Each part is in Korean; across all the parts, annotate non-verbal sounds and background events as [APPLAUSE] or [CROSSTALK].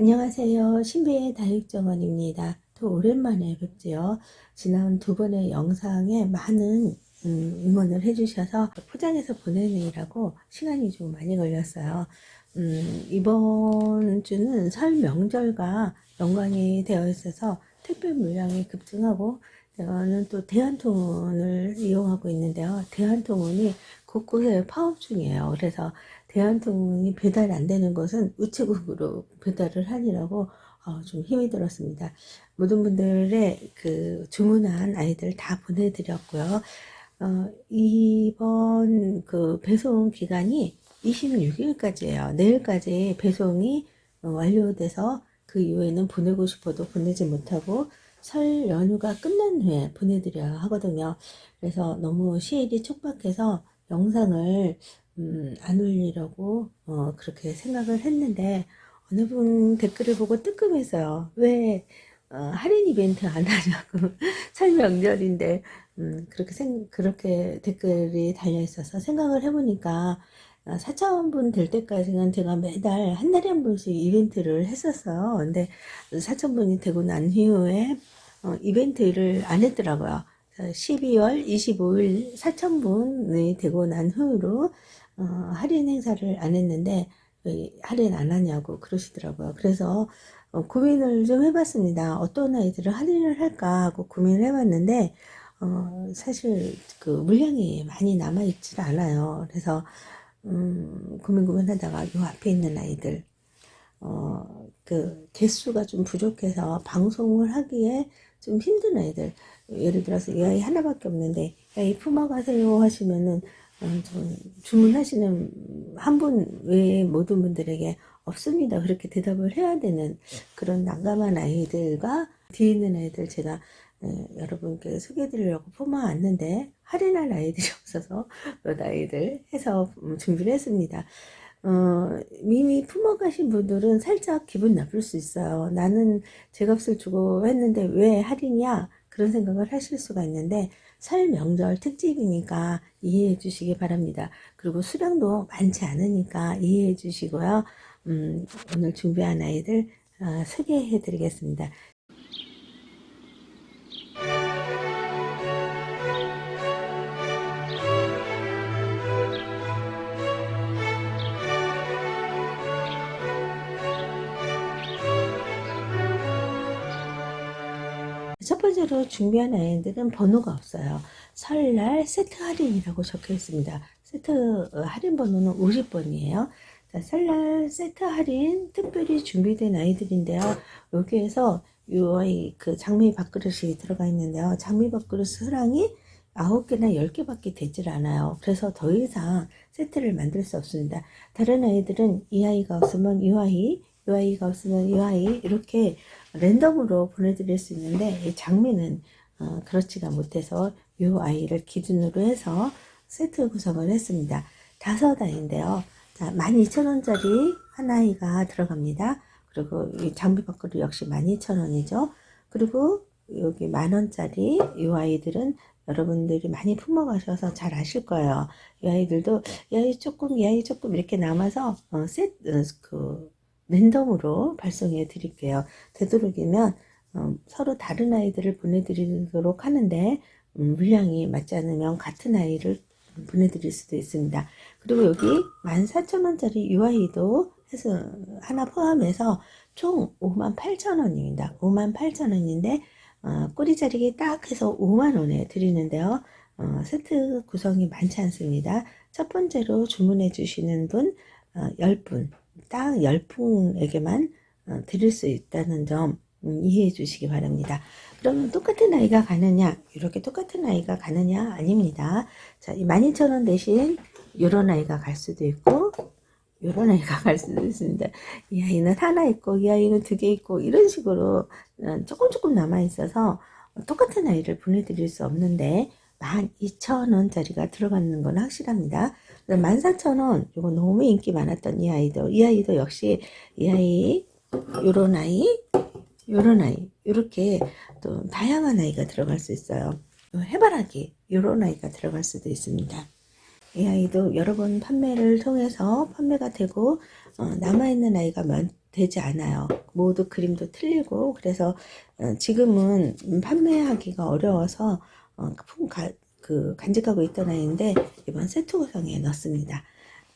안녕하세요. 신비의 다육정원입니다. 또 오랜만에 뵙지요. 지난 두 번의 영상에 많은 음, 응원을 해주셔서 포장해서 보내느라고 시간이 좀 많이 걸렸어요. 음, 이번 주는 설 명절과 연관이 되어 있어서 택배 물량이 급증하고 저는 또 대한통운을 이용하고 있는데요. 대한통운이 곳곳에 파업 중이에요. 그래서 대한통운이 배달 안 되는 것은 우체국으로 배달을 하느라고 어, 좀 힘이 들었습니다. 모든 분들의 그 주문한 아이들 다 보내드렸고요. 어, 이번 그 배송 기간이 26일까지예요. 내일까지 배송이 어, 완료돼서 그 이후에는 보내고 싶어도 보내지 못하고 설 연휴가 끝난 후에 보내드려야 하거든요. 그래서 너무 시일이 촉박해서 영상을 음, 안 올리려고 어, 그렇게 생각을 했는데 어느 분 댓글을 보고 뜨끔했어요. 왜 어, 할인 이벤트 안 하냐고 [LAUGHS] 설 명절인데 음, 그렇게 생, 그렇게 댓글이 달려 있어서 생각을 해보니까 4,000분 될 때까지는 제가 매달 한 달에 한 번씩 이벤트를 했었어요. 근데 4,000분이 되고 난 이후에 어, 이벤트를 안 했더라고요. 12월 25일 4,000분이 되고 난 후로 어, 할인 행사를 안 했는데 왜 할인 안 하냐고 그러시더라고요. 그래서 어, 고민을 좀 해봤습니다. 어떤 아이들을 할인을 할까 하고 고민을 해봤는데 어, 사실 그 물량이 많이 남아있질 않아요. 그래서 음, 고민 고민하다가 요 앞에 있는 아이들 어, 그 개수가 좀 부족해서 방송을 하기에 좀 힘든 아이들 예를 들어서 이 아이 하나밖에 없는데 야이 품어가세요 하시면은 어, 좀 주문하시는 한 분 외에 모든 분들에게 없습니다 그렇게 대답을 해야 되는 그런 난감한 아이들과 뒤에 있는 아이들 제가 에, 여러분께 소개해드리려고 품어왔는데 할인할 아이들이 [LAUGHS] 없어서 몇 아이들 해서 음, 준비를 했습니다. 어, 이미 품어가신 분들은 살짝 기분 나쁠 수 있어요. 나는 제 값을 주고 했는데 왜 할인이야? 그런 생각을 하실 수가 있는데 설 명절 특집이니까 이해해 주시기 바랍니다. 그리고 수량도 많지 않으니까 이해해 주시고요. 음, 오늘 준비한 아이들 어, 소개해 드리겠습니다. 번째로 준비한 아이들은 번호가 없어요. 설날 세트 할인이라고 적혀 있습니다. 세트 어, 할인 번호는 50번이에요. 자, 설날 세트 할인 특별히 준비된 아이들인데요. 여기에서 이 아이 그 장미 밥그릇이 들어가 있는데요. 장미 밥그릇 수량이 9개나 10개밖에 되질 않아요. 그래서 더 이상 세트를 만들 수 없습니다. 다른 아이들은 이 아이가 없으면 이 아이, 이 아이가 없으면 이 아이 이렇게 랜덤으로 보내드릴 수 있는데 이 장미는 어, 그렇지가 못해서 이 아이를 기준으로 해서 세트 구성을 했습니다. 다섯 아이인데요. 자, 12,000원짜리 한 아이가 들어갑니다. 그리고 이 장비 밖으로 역시 12,000원이죠. 그리고 여기 만원짜리 이 아이들은 여러분들이 많이 품어가셔서 잘 아실 거예요. 이 아이들도 이 아이 조금, 이 아이 조금 이렇게 남아서 어, 세트, 어, 그 랜덤으로 발송해 드릴게요. 되도록이면 어, 서로 다른 아이들을 보내드리도록 하는데 음, 물량이 맞지 않으면 같은 아이를 보내드릴 수도 있습니다. 그리고 여기 14,000원짜리 UI도 해서 하나 포함해서 총 58,000원입니다. 58,000원인데 어, 꼬리 자르기 딱 해서 5만원에 드리는데요. 어, 세트 구성이 많지 않습니다. 첫 번째로 주문해 주시는 분 어, 10분 딱 10분에게만 어, 드릴 수 있다는 점 음, 이해해 주시기 바랍니다. 그러면 똑같은 아이가 가느냐 이렇게 똑같은 아이가 가느냐 아닙니다. 자, 이 12,000원 대신 이런 아이가 갈 수도 있고 이런 아이가 [LAUGHS] 갈 수도 있습니다. 이 아이는 하나 있고 이 아이는 두 개 있고 이런 식으로 어, 조금 조금 남아 있어서 똑같은 아이를 보내드릴 수 없는데 12,000원짜리가 들어가는 건 확실합니다. 14,000원 이거 너무 인기 많았던 이 아이도 이 아이도 역시 이 아이 요런 아이 요런 아이 이렇게 또 다양한 아이가 들어갈 수 있어요. 해바라기 요런 아이가 들어갈 수도 있습니다. 이 아이도 여러 번 판매를 통해서 판매가 되고 어, 남아있는 아이가 몇, 되지 않아요. 모두 그림도 틀리고 그래서 어, 지금은 판매하기가 어려워서 어, 품 가, 그 간직하고 있던 아이인데 이번 세트 구성에 넣습니다.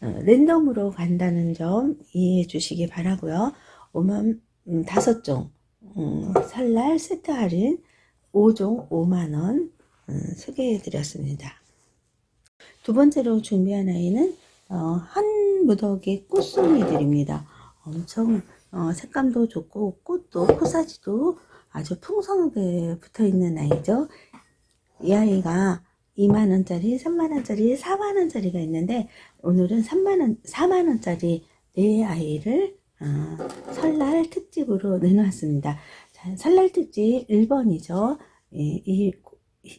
어, 랜덤으로 간다는 점 이해해 주시기 바라고요. 5만 음, 다섯 종 음, 설날 세트 할인 5종 5만 원 음, 소개해 드렸습니다. 두 번째로 준비한 아이는 어, 한 무더기 꽃송이들입니다. 엄청 어, 색감도 좋고 꽃도 코사지도 아주 풍성하게 붙어 있는 아이죠. 이 아이가 2만원짜리, 3만원짜리, 4만원짜리가 있는데 오늘은 3만원, 4만원짜리 네 아이를 어, 설날 특집으로 내놓았습니다. 자, 설날 특집 1번이죠. 예,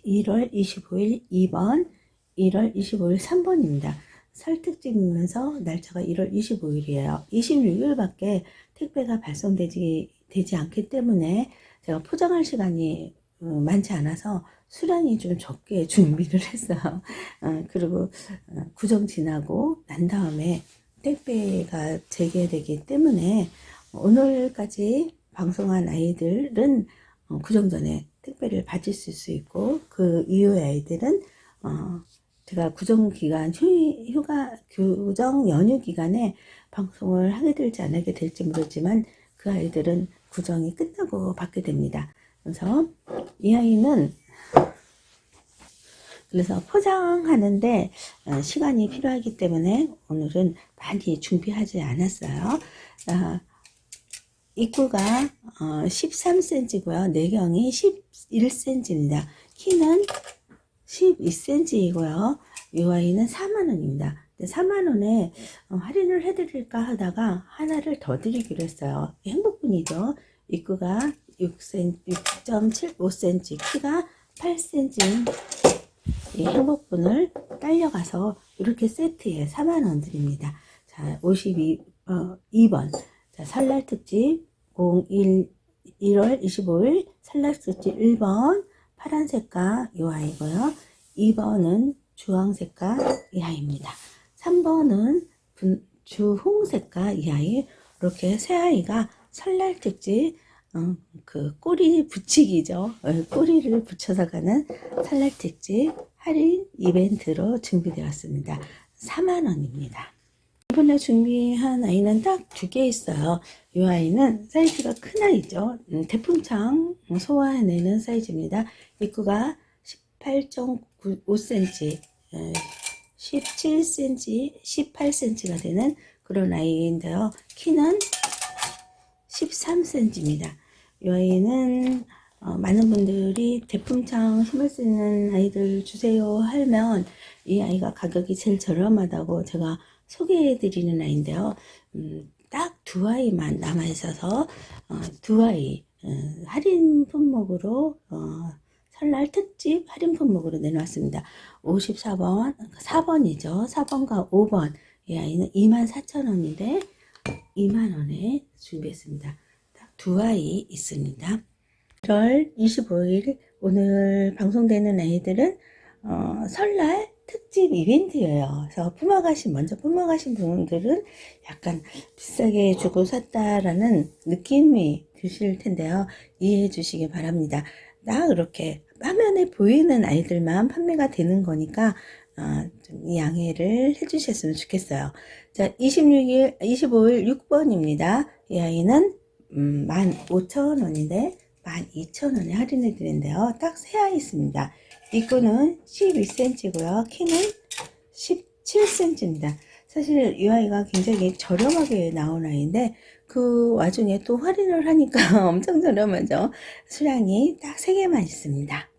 1월 25일 2번, 1월 25일 3번입니다. 설 특집이면서 날짜가 1월 25일이에요. 26일밖에 택배가 발송되지 되지 않기 때문에 제가 포장할 시간이 어, 많지 않아서 수량이 좀 적게 [LAUGHS] 준비를 했어요. 어, 그리고 어, 구정 지나고 난 다음에 택배가 재개되기 때문에 오늘까지 방송한 아이들은 어, 구정 전에 택배를 받을 수 있고 그 이후의 아이들은 어, 제가 구정 기간 휴, 휴가 규정 연휴 기간에 방송을 하게 될지 안 하게 될지 모르지만 그 아이들은 구정이 끝나고 받게 됩니다. 그래서 이 아이는 그래서 포장하는데 어, 시간이 필요하기 때문에 오늘은 많이 준비하지 않았어요. 아, 입구가 13cm고요. 내경이 11cm입니다. 키는 12cm이고요. 이 아이는 4만원입니다. 4만원에 어, 할인을 해드릴까 하다가 하나를 더 드리기로 했어요. 행복분이죠. 입구가 6cm, 6.75cm, 키가 8cm 이 행복분을 딸려가서 이렇게 세트에 4만원 드립니다. 자, 52, 어, 2번. 자, 설날 특집 01, 1월 25일 설날 특집 1번 파란색깔 이 아이고요. 2번은 주황색깔 이 아이입니다. 3번은 분, 주홍색깔 이 아이 이렇게 세 아이가 설날 특집 어, 그 꼬리 붙이기죠. 어, 꼬리를 붙여서 가는 설날 특집 할인 이벤트로 준비되었습니다. 4만원입니다. 이번에 준비한 아이는 딱 두 개 있어요. 이 아이는 사이즈가 큰 아이죠. 음, 대풍창 소화해내는 사이즈입니다. 입구가 18.5cm, 17cm, 18cm가 되는 그런 아이인데요. 키는 13cm입니다. 이 아이는 어, 많은 분들이 대품창 힘을 쓰는 아이들 주세요 하면 이 아이가 가격이 제일 저렴하다고 제가 소개해 드리는 아이인데요. 음, 딱 두 아이만 남아 있어서 어, 두 아이 어, 할인 품목으로 어, 설날 특집 할인 품목으로 내놓았습니다. 54번 4번이죠. 4번과 5번 이 아이는 24,000원인데 2만원에 준비했습니다. 딱두 아이 있습니다. 1월 25일 오늘 방송되는 아이들은 어, 설날 특집 이벤트예요. 그래서 품어가신 먼저 품어가신 분들은 약간 비싸게 주고 샀다라는 느낌이 드실 텐데요. 이해해 주시기 바랍니다. 딱 이렇게 화면에 보이는 아이들만 판매가 되는 거니까 어, 좀 양해를 해주셨으면 좋겠어요. 자, 26일, 25일 6번입니다. 이 아이는 음, 15,000원인데 12,000원에 할인해 드린데요. 딱 세 아이 있습니다. 입구는 12cm고요. 키는 17cm입니다. 사실 이 아이가 굉장히 저렴하게 나온 아이인데 그 와중에 또 할인을 하니까 [LAUGHS] 엄청 저렴하죠. 수량이 딱 3개만 있습니다.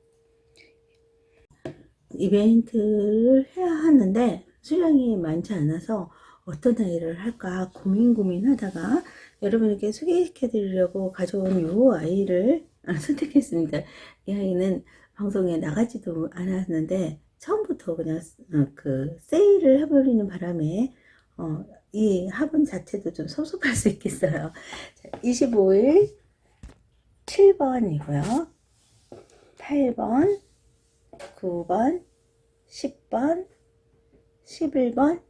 이벤트를 해야 하는데 수량이 많지 않아서 어떤 아이를 할까 고민 고민하다가 여러분에게 소개시켜 드리려고 가져온 이 아이를 [LAUGHS] 선택했습니다. 이 아이는 방송에 나가지도 않았는데 처음부터 그냥 어, 그 세일을 해버리는 바람에 어, 이 화분 자체도 좀 섭섭할 수 있겠어요. 자, 25일 7번이고요. 8번, 9번, 10번, 11번,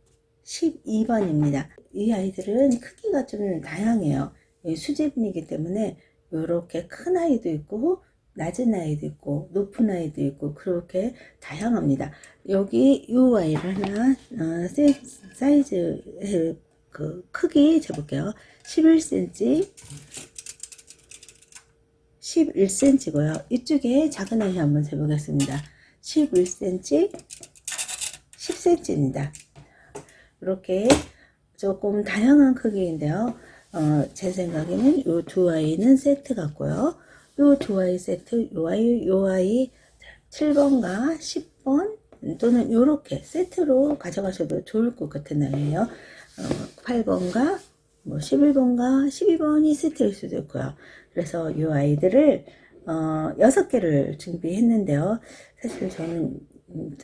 12번입니다. 이 아이들은 크기가 좀 다양해요. 이 수제비이기 때문에 이렇게 큰 아이도 있고 낮은 아이도 있고 높은 아이도 있고 그렇게 다양합니다. 여기 이 아이를 하나 어, 세- 사이즈 에, 그 크기 재볼게요. 11cm 11cm고요. 이쪽에 작은 아이 한번 재보겠습니다. 11cm 10cm입니다. 이렇게 조금 다양한 크기인데요. 어, 제 생각에는 이 두 아이는 세트 같고요. 이 두 아이 세트, 요 아이, 요 아이 7번과 10번 또는 이렇게 세트로 가져가셔도 좋을 것 같은 아이예요. 어, 8번과 뭐 11번과 12번이 세트일 수도 있고요. 그래서 이 아이들을 어, 6개를 준비했는데요. 사실 저는 음,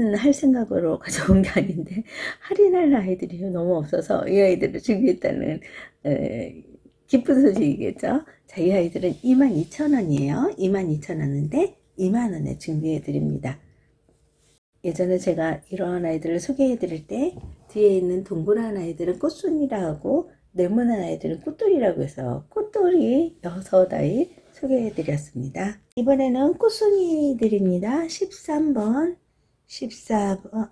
할인할 생각으로 [LAUGHS] 가져온 게 아닌데 할인할 아이들이 너무 없어서 이 아이들을 준비했다는 에, 기쁜 소식이겠죠. 자, 이 아이들은 22,000원이에요. 22,000원인데 2만원에 준비해 드립니다. 예전에 제가 이러한 아이들을 소개해 드릴 때 뒤에 있는 동그란 아이들은 꽃순이라고 네모난 아이들은 꽃돌이라고 해서 꽃돌이 6아이 소개해 드렸습니다. 이번에는 꽃순이들입니다. 13번, 14번,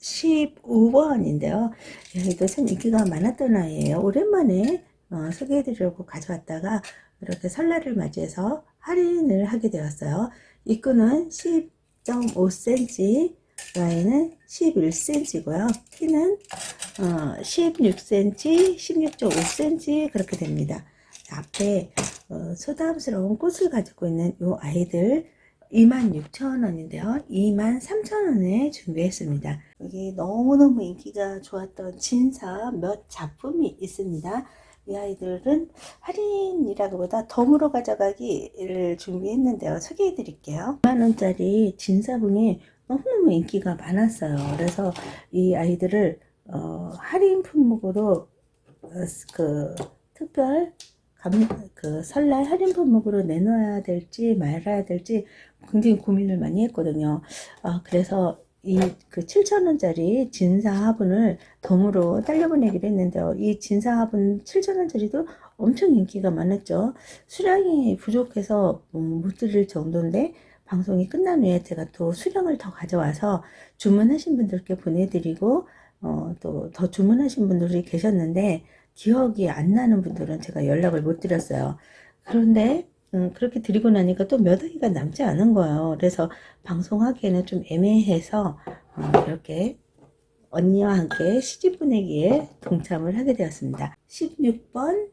15번인데요. 여기도 참 인기가 많았던 아이예요. 오랜만에 어, 소개해 드리려고 가져왔다가 이렇게 설날을 맞이해서 할인을 하게 되었어요. 입구는 10.5cm, 라인은 11cm고요. 키는 어, 16cm, 16.5cm 그렇게 됩니다. 앞에 어, 소담스러운 꽃을 가지고 있는 이 아이들 26,000원인데요. 23,000원에 준비했습니다. 여기 너무너무 인기가 좋았던 진사 몇 작품이 있습니다. 이 아이들은 할인이라기보다 덤으로 가져가기를 준비했는데요. 소개해 드릴게요. 2만원짜리 진사분이 너무너무 인기가 많았어요. 그래서 이 아이들을 어, 할인 품목으로 어, 그 특별 감, 그 설날 할인 품목으로 내놔야 될지 말아야 될지 굉장히 고민을 많이 했거든요. 아, 그래서 이그 7,000원짜리 진사 화분을 덤으로 딸려보내기로 했는데요. 이 진사 화분 7,000원짜리도 엄청 인기가 많았죠. 수량이 부족해서 음, 못 드릴 정도인데 방송이 끝난 후에 제가 또 수량을 더 가져와서 주문하신 분들께 보내드리고 어, 또 더 주문하신 분들이 계셨는데 기억이 안 나는 분들은 제가 연락을 못 드렸어요. 그런데 음, 그렇게 드리고 나니까 또 몇 아이가 남지 않은 거예요. 그래서 방송하기에는 좀 애매해서 어, 이렇게 언니와 함께 시집 보내기에 동참을 하게 되었습니다. 16번,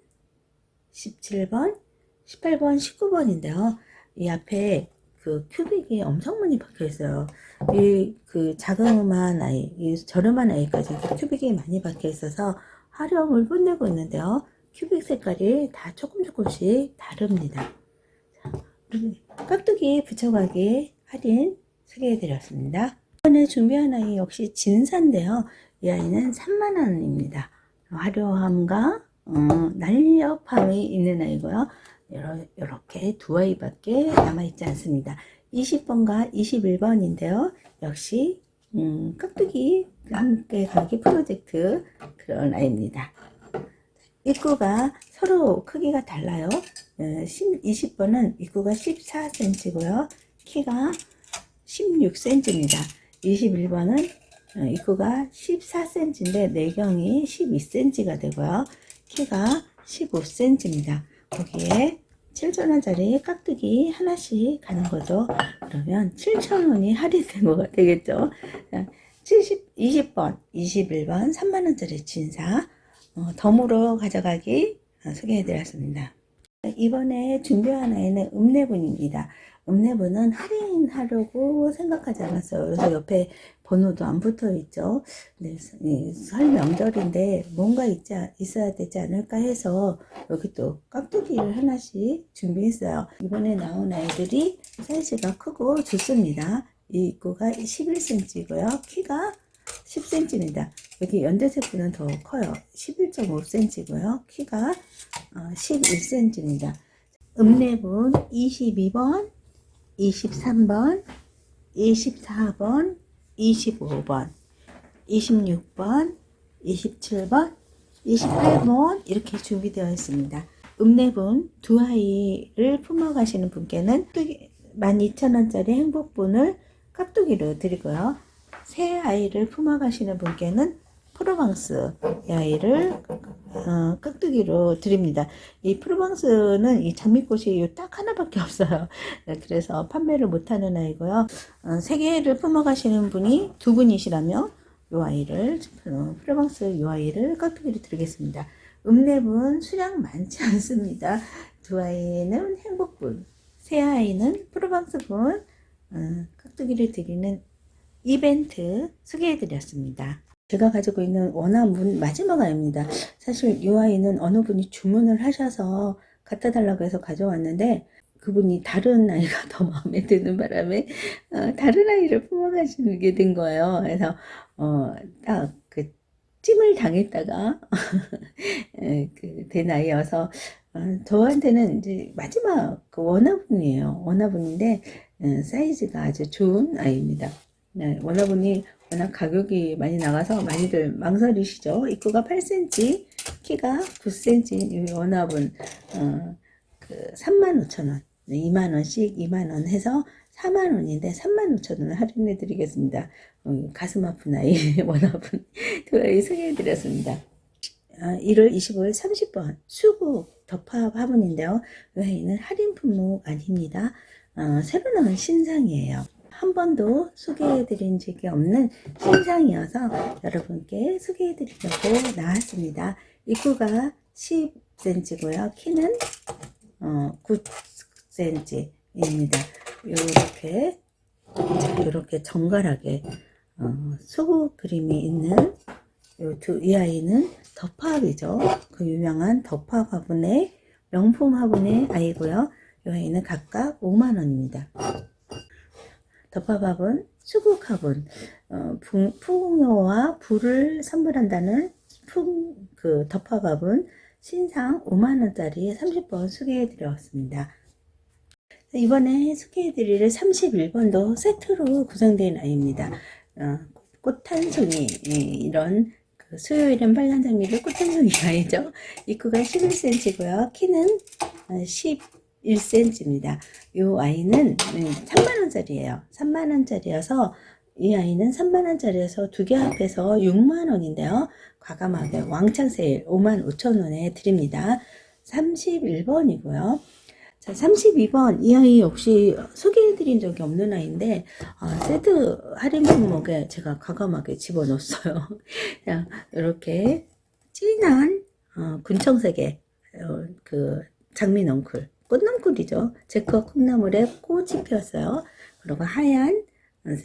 17번, 18번, 19번인데요. 이 앞에 그 큐빅이 엄청 많이 박혀 있어요. 이 그 자그마한 아이, 이 저렴한 아이까지 큐빅이 많이 박혀 있어서 활용을 뽐내고 있는데요. 큐빅 색깔이 다 조금 조금씩 다릅니다. 깍두기 붙여가기 할인 소개해 드렸습니다. 이번에 준비한 아이 역시 진사인데요. 이 아이는 3만원입니다. 화려함과 어, 날렵함이 있는 아이고요. 이렇게 두 아이밖에 남아있지 않습니다. 20번과 21번인데요. 역시 음, 깍두기 함께 가기 프로젝트 그런 아이입니다. 입구가 서로 크기가 달라요. 20번은 입구가 14cm고요. 키가 16cm입니다. 21번은 입구가 14cm인데 내경이 12cm가 되고요. 키가 15cm입니다. 거기에 7,000원짜리 깍두기 하나씩 가는 거죠. 그러면 7,000원이 할인된 [LAUGHS] 거가 되겠죠. 70, 20번, 21번, 3만원짜리 진사, 어, 덤으로 가져가기 어, 소개해드렸습니다. 이번에 준비한 아이는 읍내분입니다. 읍내분은 할인하려고 생각하지 않았어요. 그래서 옆에 번호도 안 붙어 있죠. 네, 이설 명절인데 뭔가 있지, 있어야 되지 않을까 해서 여기 또 깍두기를 하나씩 준비했어요. 이번에 나온 아이들이 사이즈가 크고 좋습니다. 이 입구가 11cm고요. 키가 10cm입니다. 여기 연대색분은 더 커요. 11.5cm고요. 키가 11cm입니다. 읍내분 22번, 23번, 24번, 25번, 26번, 27번, 28번 이렇게 준비되어 있습니다. 읍내분 두 아이를 품어 가시는 분께는 12,000원짜리 행복분을 깍두기로 드리고요. 세 아이를 품어가시는 분께는 프로방스 이 아이를 어, 깍두기로 드립니다. 이 프로방스는 이 장미꽃이 딱 하나밖에 없어요. 네, 그래서 판매를 못하는 아이고요. 어, 세 개를 품어가시는 분이 두 분이시라면 이 아이를 어, 프로방스 이 아이를 깍두기로 드리겠습니다. 읍내분 수량 많지 않습니다. 두 아이는 행복분, 세 아이는 프로방스분 어, 깍두기를 드리는 이벤트 소개해드렸습니다. 제가 가지고 있는 원화문 마지막 아이입니다. 사실 이 아이는 어느 분이 주문을 하셔서 갖다 달라고 해서 가져왔는데 그분이 다른 아이가 [LAUGHS] 더 마음에 드는 바람에 어, 다른 아이를 품어가시게 된 거예요. 그래서 어, 딱그 찜을 당했다가 [LAUGHS] 예, 그된 아이여서 어, 저한테는 이제 마지막 그 원화분이에요. 원화분인데 어, 사이즈가 아주 좋은 아이입니다. 네, 원화분이 워낙 가격이 많이 나가서 많이들 망설이시죠. 입구가 8cm, 키가 9cm, 이 원화분 어, 그 35,000원, 2만원씩 2만원 해서 4만원인데 35,000원을 할인해 드리겠습니다. 어, 가슴 아픈 아이, 원화분 두 아이 소개해 드렸습니다. 아, 1월 25일 30번 수국 덮합 화분인데요. 이 아이는 할인 품목 아닙니다. 어, 새로 나온 신상이에요. 한 번도 소개해드린 적이 없는 신상이어서 여러분께 소개해드리려고 나왔습니다. 입구가 10cm고요. 키는 어, 9cm입니다. 이렇게 이렇게 정갈하게 어, 소구 그림이 있는 요두이 아이는 덮합이죠. 그 유명한 덮합 화분의 명품 화분의 아이고요. 이 아이는 각각 5만 원입니다. 덮밥밥은 수국 화분, 어, 풍, 풍요와 불을 선물한다는 풍, 그 덮밥밥은 신상 5만원짜리 30번 소개해드렸습니다. 이번에 소개해드릴 31번도 세트로 구성된 아이입니다. 어, 꽃한 송이, 이런 그 수요일엔 빨간 장미를 꽃한 송이 [LAUGHS] 아이죠. 입구가 11cm고요. 키는 10 1cm입니다. 이 아이는 3만원짜리예요. 3만원짜리여서 이 아이는 3만원짜리여서 두 개 합해서 6만원인데요. 과감하게 왕창 세일 5만 5천원에 드립니다. 31번이고요. 자, 32번 이 아이 역시 소개해드린 적이 없는 아이인데 아, 세트 할인 품목에 제가 과감하게 집어넣었어요. [LAUGHS] 자, 이렇게 진한 어, 군청색의 어, 그 장미 넝쿨 꽃나무꿀이죠. 제커 콩나물에 꽃이 피었어요. 그리고 하얀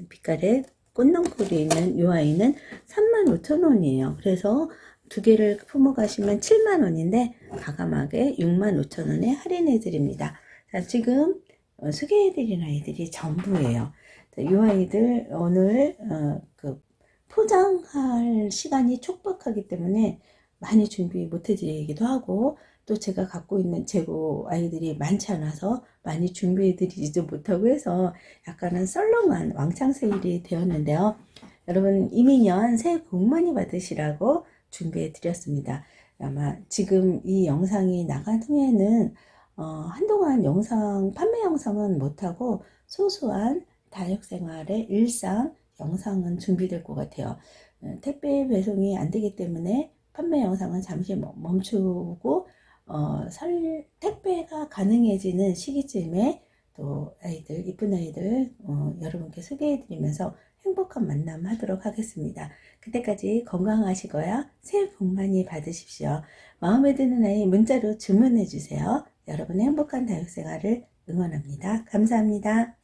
빛깔의 꽃나무꿀이 있는 이 아이는 35,000원이에요. 그래서 두 개를 품어 가시면 7만원인데 과감하게 65,000원에 할인해 드립니다. 자, 지금 어, 소개해 드린 아이들이 전부예요. 자, 이 아이들 오늘 어, 그 포장할 시간이 촉박하기 때문에 많이 준비 못 해 드리기도 하고 또 제가 갖고 있는 재고 아이들이 많지 않아서 많이 준비해 드리지도 못하고 해서 약간은 썰렁한 왕창 세일이 되었는데요. 여러분 이민년 새해 복 많이 받으시라고 준비해 드렸습니다. 아마 지금 이 영상이 나간 후에는 어, 한동안 영상 판매 영상은 못하고 소소한 다육생활의 일상 영상은 준비될 것 같아요. 어, 택배 배송이 안 되기 때문에 판매 영상은 잠시 멈추고 어, 설, 택배가 가능해지는 시기쯤에 또 아이들, 이쁜 아이들 어, 여러분께 소개해드리면서 행복한 만남 하도록 하겠습니다. 그때까지 건강하시고요. 새해 복 많이 받으십시오. 마음에 드는 아이 문자로 주문해 주세요. 여러분의 행복한 다육생활을 응원합니다. 감사합니다.